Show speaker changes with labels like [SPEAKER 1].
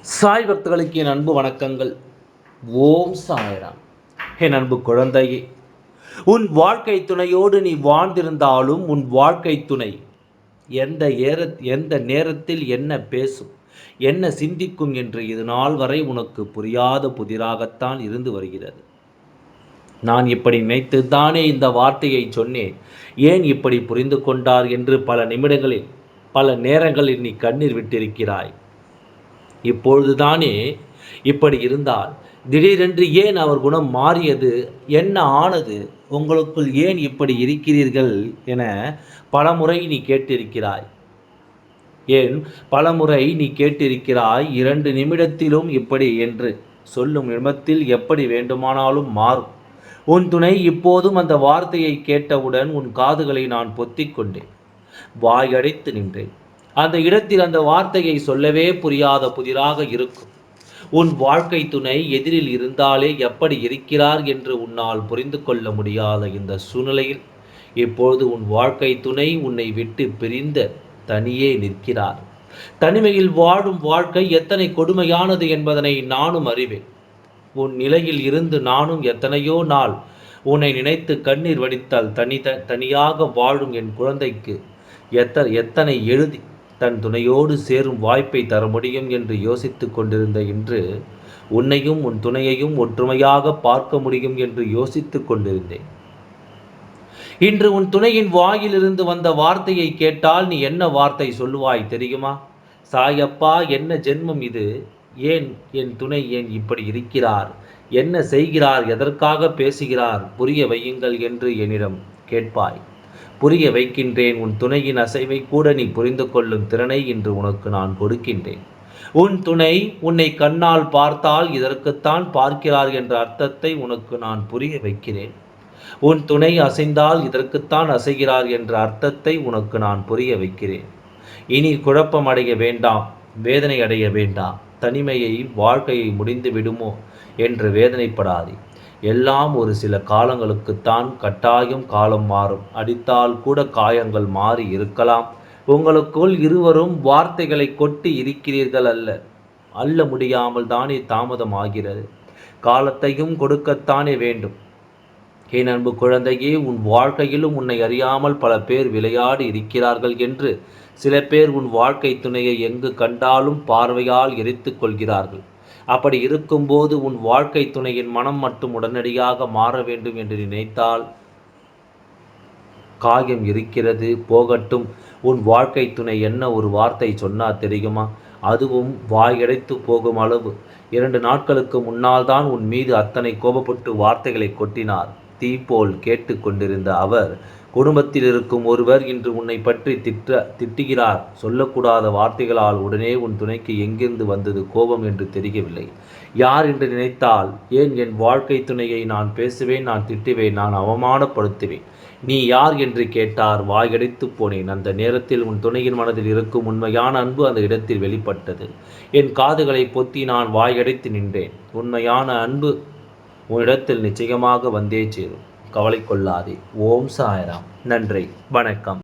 [SPEAKER 1] சாய் பக்தர்களுக்கு என் அன்பு வணக்கங்கள். ஓம் சாயராம். என் அன்பு குழந்தையே உன் வாழ்க்கை துணையோடு நீ வாழ்ந்திருந்தாலும் உன் வாழ்க்கை துணை எந்த ஏற எந்த நேரத்தில் என்ன பேசும் என்ன சிந்திக்கும் என்று இது நாள் வரை உனக்கு புரியாத புதிராகத்தான் இருந்து வருகிறது. நான் இப்படி நினைத்து தானே இந்த வார்த்தையை சொன்னேன். ஏன் இப்படி புரிந்து கொண்டார் என்று பல நிமிடங்களில் பல நேரங்களில் நீ கண்ணீர் விட்டிருக்கிறாய்? இப்பொழுதுதானே இப்படி இருந்தால் திடீரென்று ஏன் அவர் குணம் மாறியது? என்ன ஆனது? உங்களுக்குள் ஏன் இப்படி இருக்கிறீர்கள் என பலமுறை நீ கேட்டிருக்கிறாய். ஏன் பலமுறை நீ கேட்டிருக்கிறாய்? இரண்டு நிமிடத்திலும் இப்படி என்று சொல்லும் நிமிடத்தில் எப்படி வேண்டுமானாலும் மாறும். உன் துணை இப்போதும் அந்த வார்த்தையை கேட்டவுடன் உன் காதுகளை நான் பொத்திக் கொண்டேன். வாயடைத்து நின்றேன். அந்த இடத்தில் அந்த வார்த்தையை சொல்லவே புரியாத புதிராக இருக்கும். உன் வாழ்க்கை துணை எதிரில் இருந்தாலே எப்படி இருக்கிறார் என்று உன்னால் புரிந்து கொள்ள முடியாத இந்த சூழ்நிலையில் இப்பொழுது உன் வாழ்க்கை துணை உன்னை விட்டு பிரிந்த தனியே நிற்கிறார். தனிமையில் வாழும் வாழ்க்கை எத்தனை கொடுமையானது என்பதனை நானும் அறிவேன். உன் நிலையில் இருந்து நானும் எத்தனையோ நாள் உன்னை நினைத்து கண்ணீர் வடித்தால் தனி தனியாக வாழும் என் குழந்தைக்கு எத்த எத்தனை எழுதி தன் துணையோடு சேரும் வாய்ப்பை தர முடியும் என்று யோசித்து கொண்டிருந்த இன்று உன்னையும் உன் துணையையும் ஒற்றுமையாக பார்க்க முடியும் என்று யோசித்து கொண்டிருந்தேன். இன்று உன் துணையின் வாயிலிருந்து வந்த வார்த்தையை கேட்டால் நீ என்ன வார்த்தை சொல்லுவாய் தெரியுமா? சாயப்பா என்ன ஜென்மம் இது? ஏன் என் துணை ஏன் இப்படி இருக்கிறார்? என்ன செய்கிறார்? எதற்காக பேசுகிறார்? புரிய வையுங்கள் என்று என்னிடம் கேட்பாய். புரிய வைக்கின்றேன். உன் துணையின் அசைவை கூட நீ புரிந்து கொள்ளும் திறனை இன்று உனக்கு நான் கொடுக்கின்றேன். உன் துணை உன்னை கண்ணால் பார்த்தால் இதற்குத்தான் பார்க்கிறார் என்ற அர்த்தத்தை உனக்கு நான் புரிய வைக்கிறேன். உன் துணை அசைந்தால் இதற்குத்தான் அசைகிறார் என்ற அர்த்தத்தை உனக்கு நான் புரிய வைக்கிறேன். இனி குழப்பம் அடைய வேண்டாம். வேதனை அடைய வேண்டாம். தனிமையை வாழ்க்கையை முடிந்து விடுமோ என்று வேதனைப்படாதே. எல்லாம் ஒரு சில காலங்களுக்குத்தான் கட்டாயம் காலம் மாறும். அடித்தால் கூட காயங்கள் மாறி இருக்கலாம். உங்களுக்குள் இருவரும் வார்த்தைகளை கொட்டி இருக்கிறீர்கள் அல்ல. அல்ல முடியாமல் தானே தாமதம் ஆகிறது காலத்தையும் கொடுக்கத்தானே வேண்டும். என் அன்பு குழந்தையே உன் வாழ்க்கையிலும் உன்னை அறியாமல் பல பேர் விளையாடி இருக்கிறார்கள் என்று சில பேர் உன் வாழ்க்கை துணையை எங்கு கண்டாலும் பார்வையால் எரித்து கொள்கிறார்கள். அப்படி இருக்கும்போது உன் வாழ்க்கை துணையின் மனம் மட்டும் உடனடியாக மாற வேண்டும் என்று நினைத்தால் காயம் இருக்கிறது போகட்டும். உன் வாழ்க்கை துணை என்ன ஒரு வார்த்தை சொன்னா தெரியுமா? அதுவும் வாயடைத்து போகும் அளவு. இரண்டு நாட்களுக்கு முன்னால் தான் உன் மீது அத்தனை கோபப்பட்டு வார்த்தைகளை கொட்டினார். தீ போல் கேட்டு கொண்டிருந்த அவர் குடும்பத்தில் இருக்கும் ஒருவர் இன்று உன்னை பற்றி திட்ட திட்டுகிறார். சொல்லக்கூடாத வார்த்தைகளால் உடனே உன் துணைக்கு எங்கிருந்து வந்தது கோபம் என்று தெரியவில்லை. யார் என்று நினைத்தால் ஏன் என் வாழ்க்கை துணையை நான் பேசுவேன் நான் திட்டுவேன் நான் அவமானப்படுத்துவேன்? நீ யார் என்று கேட்டார் வாயடைத்து போனேன். அந்த நேரத்தில் உன் துணையின் மனதில் இருக்கும் உண்மையான அன்பு அந்த இடத்தில் வெளிப்பட்டது. என் காதுகளை பொத்தி நான் வாயடைத்து நின்றேன். உண்மையான அன்பு உன்னிடத்தில் நிச்சயமாக வந்தே சேரும். கவலை கொள்ளாதே. ஓம் சாயராம். நன்றி. வணக்கம்.